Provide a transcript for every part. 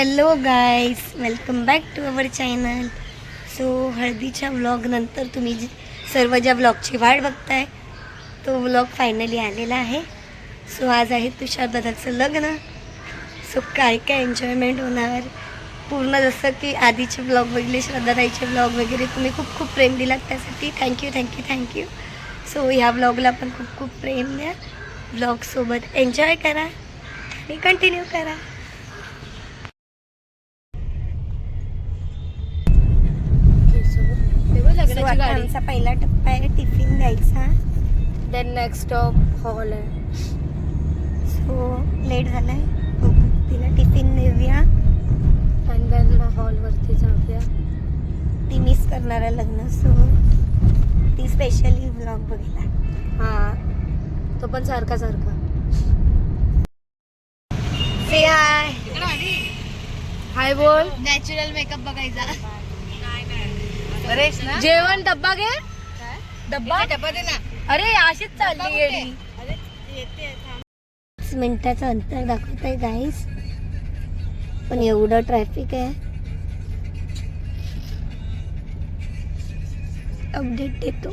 Hello guys welcome back to our channel so हळदीच्या व्लॉगनंतर तुम्ही जी सर्व ज्या व्लॉगची वाट बघताय तो व्लॉग फायनली आलेला आहे. सो आज आहे तुषार दादाचं लग्न. सो काय काय एन्जॉयमेंट होणार? पूर्ण जसं की आधीचे ब्लॉग बघितले श्रद्धाताईचे ब्लॉग वगैरे तुम्ही खूप खूप प्रेम दिलात त्यासाठी. थँक्यू थँक्यू थँक्यू सो ह्या ब्लॉगला पण खूप खूप प्रेम द्या. ब्लॉगसोबत एन्जॉय करा आणि कंटिन्यू करा. आता आमचा पहिला टप्पा आहे टिफिन द्यायचा. देन नेक्स्ट स्टॉप हॉल आहे. सो लेट झालाय. तिला टिफिन देऊया अँड देन मग हॉलवरती जाऊया. ती मिस करणार आहे लग्न सो ती स्पेशली ब्लॉग बघितला. हा. तो पण सारखा सारखा. हाय हाय बोल. नॅचरल मेकअप बघायचा. जेवण डब्बा घे. डब्बा? डब्बा दे ना. अरे अशीच चालली येडी. पाच मिनिटाचं अंतर दाखवत आहे गाईस पण एवढं ट्रॅफिक आहे. अपडेट देतो.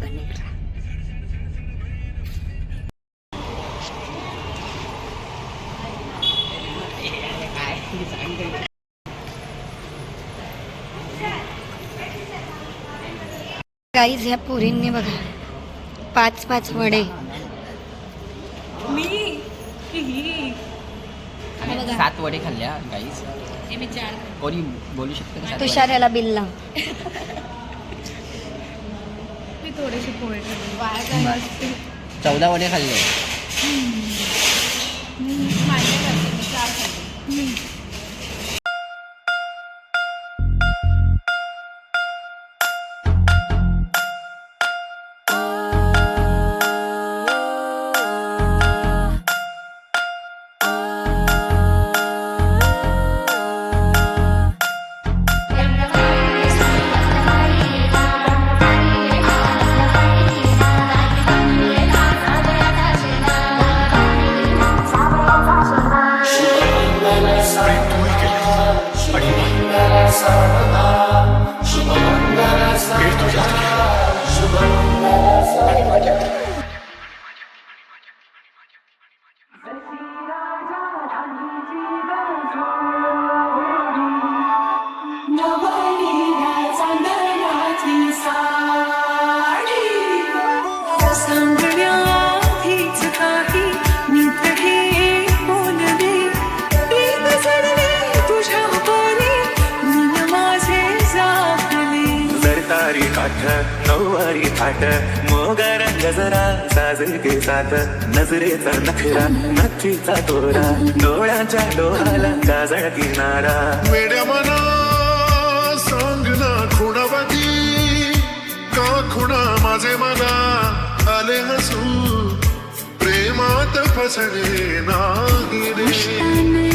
कनेक्ट गाईज ह्या पोरींनी बघा. पाच पाच वडे. सात वडे खाल्ल्या गाईस कोणी बोलू शकतं का सात तुषार याला बिल लाव वडे? चौदा वडे खाल्ले. नऊवारी थाट. मोगार गजरा साजके साथ नजरेचा नखरा नथीचा तोरा. डोळ्याच्या डोळ्याला काजळ किनारा. वेड्या मना सांग ना खुणावादी का खुणा माझे मना? आले हसू. प्रेमात फसणे नाही रे.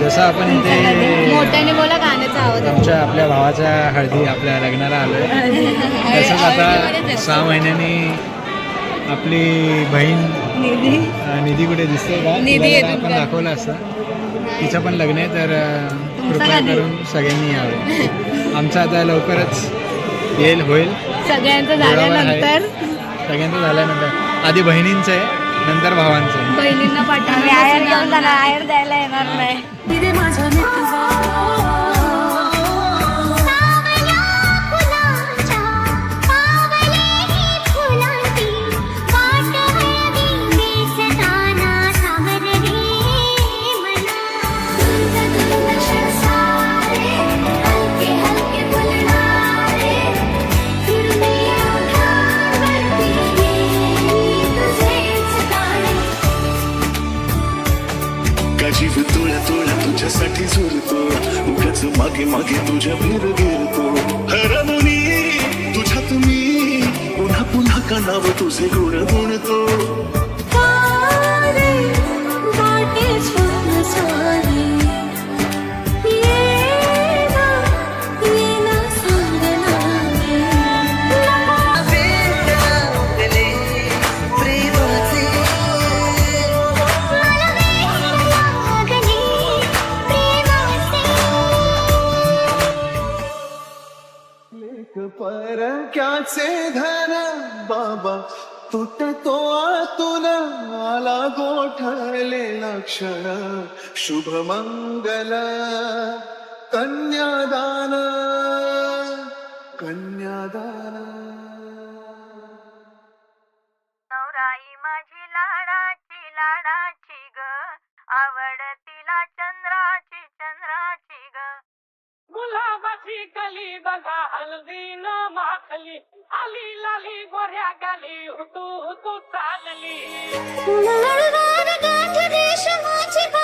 जसं आपण इथे आमच्या आपल्या भावाच्या हळदी आपल्या लग्नाला आलोय. तसंच आता सहा महिन्यांनी आपली बहीण निधी. कुठे दिसते का? आपण दाखवलं असं तिचं पण लग्न आहे तर कृपया करून सगळ्यांनी यावं. आमचं आता लवकरच येईल होईल. सगळ्यांचं. झाल्यानंतर? सगळ्यांचं झाल्यानंतर. आधी बहिणींचं आहे नंतर भावांचं आहे. बहिणींना जाणार आहेर द्यायला येणार नाही. मागे मागे तुझ्या शुभ मंगल कन्यादान कन्यादान। नवराई माझी लाडाची लाडाची ग. आवड तिला चंद्राची चंद्राची ग. गुलाबाची कली बघा हलदी न माखली. आली लाली गोऱ्या गाली हुतू हुतू चालली. गाठ रेशमाची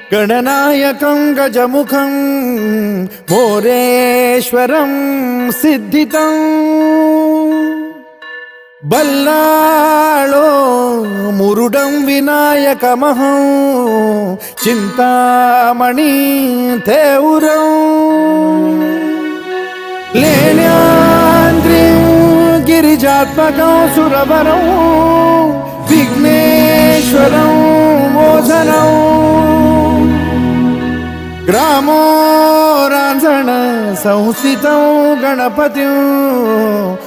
గణనాయకం గజముఖం మోరేశ్వరం సిద్ధితం. బల్లాళో మురుడం వినాయకమహం చింతామణి తేవురం లేనాంద్రిం గిరిజాత్మకం సురవరం విఘ్నేశ్వరం మోధనం ग्रामो रांझण संस्थित गणपती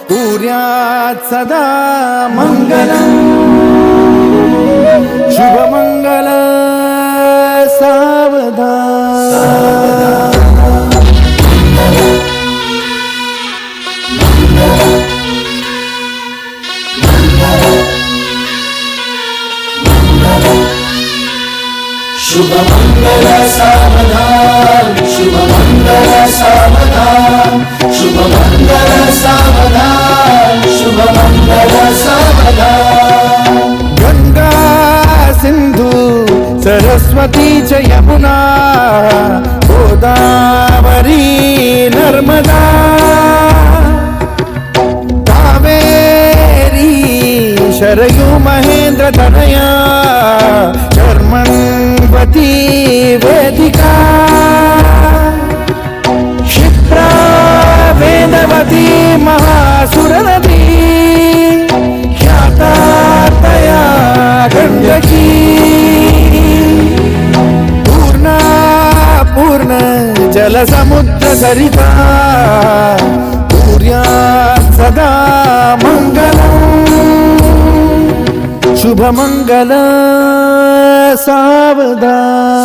कुर्यात् सदा मङ्गलम्। शुभमङ्गल शुभ मंगल सावधान शुभ मंगल सावधान शुभ मंगल सावधान. जलसमुद्र सरिता कुर्यात् सदा मङ्गलम् शुभमङ्गल सावधान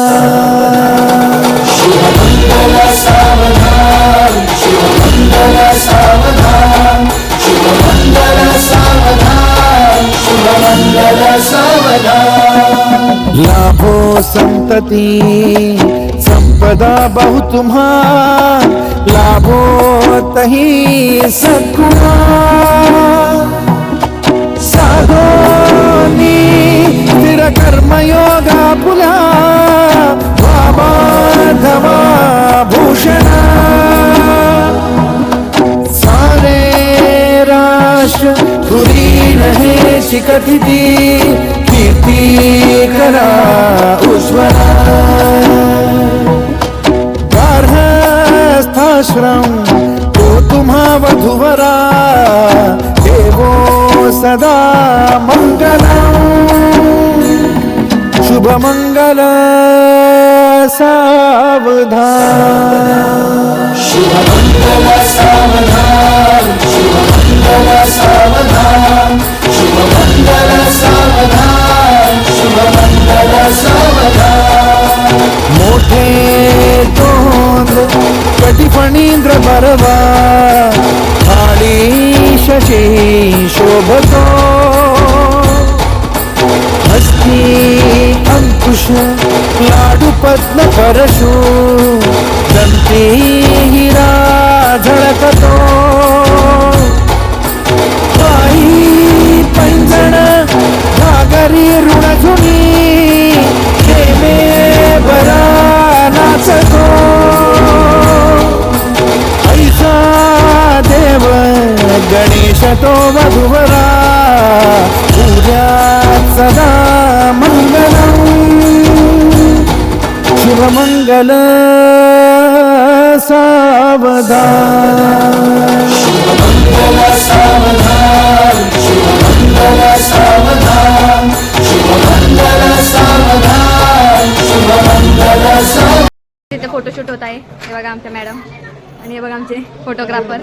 शुभमङ्गल सावधान शुभमङ्गल सावधान शुभमङ्गल सावधान शुभमङ्गल सावधान लाभो संतति बदा बहु तुम्हा लाभो तही सकुआ साधोनी फिर कर्मयोगा पुला बाबा धवा भूषण। सारे राश धुरी रहे दी कीर्ति करा उज्ज्वला। आश्रम तो तुम्हा वधुवरा देवो सदा मंगलम शुभ मंगल सावधान। शुभ मंगल सावधान शुभ मंगल सावधान। ವಂದೇ ಪ್ರತಿಫಣೀಂದ್ರ ಪರವ ಕಾಳೀಶ ಶೋಭತೋ ಹಸ್ತಿ ಅಂಕುಶ ಲಾಡು ಪದ್ಮ ಪರಶು ದಂತೇ तो वधुवरा. उद्या सदा मंगलम शुभमंगल सावधान. शुभमंगल सावधान शुभमंगल सावधान शुभमंगल सावधान शुभमंगल सावधान तिथे फोटोशूट होत आहे. हे बघा आमच्या मॅडम आणि हे बघा आमचे फोटोग्राफर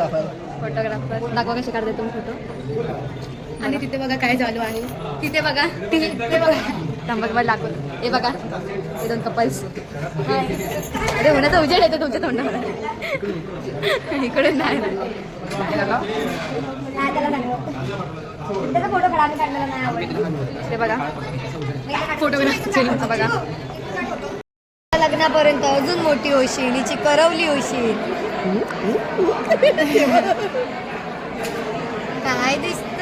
फोटोग्राफर दाखवा कसे काढते तुम्ही फोटो आणि तिथे बघा काय चालू आहे. तिथे बघा. ति- ते बघा. थांबा बघा दाखवतो. हे बघा. हे दोन कपल्स अरे उन्हाचा उजेड येतो तुमच्या तोंडावर. इकडे नाही. ते बघा. फोटोग्राफ बघा. लग्नापर्यंत अजून मोठी होशील हिची करवली होशील. काय दिसत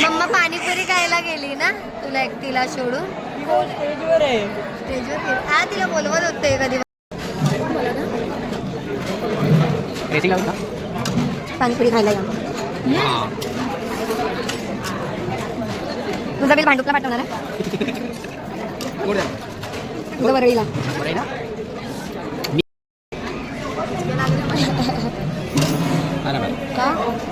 मम्मा पाणीपुरी खायला गेली ना तुला एकटीला सोडून? स्टेजवर गेली. हा तिला बोलवत होते कधी. पाणीपुरी खायला या तुझा बिल भांडुपला पाठवणार आहे? बरं बरं आहे ना हा ना बाई. का थांब सर. या तुम्ही या.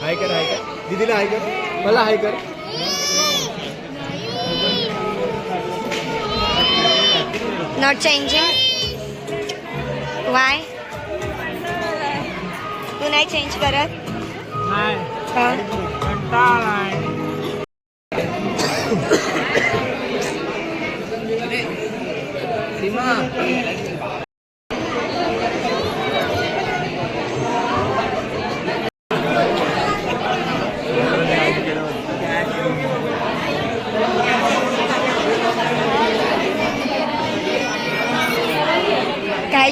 हाय कर हाय कर. दीदीला हाय कर. मला हाय कर. नॉट चेंजिंग वाय तू नाही चेंज करत?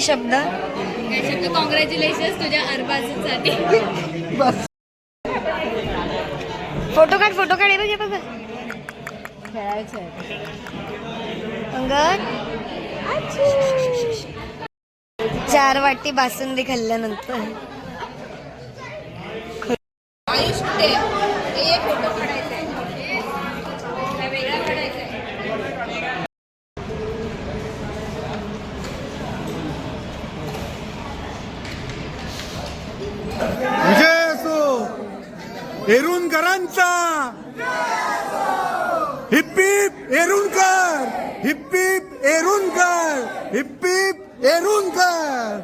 का? काय शब्द? कॉंग्रॅच्युलेशन तुझ्या अरबाजूसाठी फोटो काढ फोटो काढ बघ बघ. खेळायचं चार वाटी बासुंदी खाल्ल्यानंतर. आयुष कुठे? एक फोटो काढायचा एरुणकरांचा. हिप्पीप एरुणकर हिप्पीप एरुणकर हिप्पीप एरुणकर.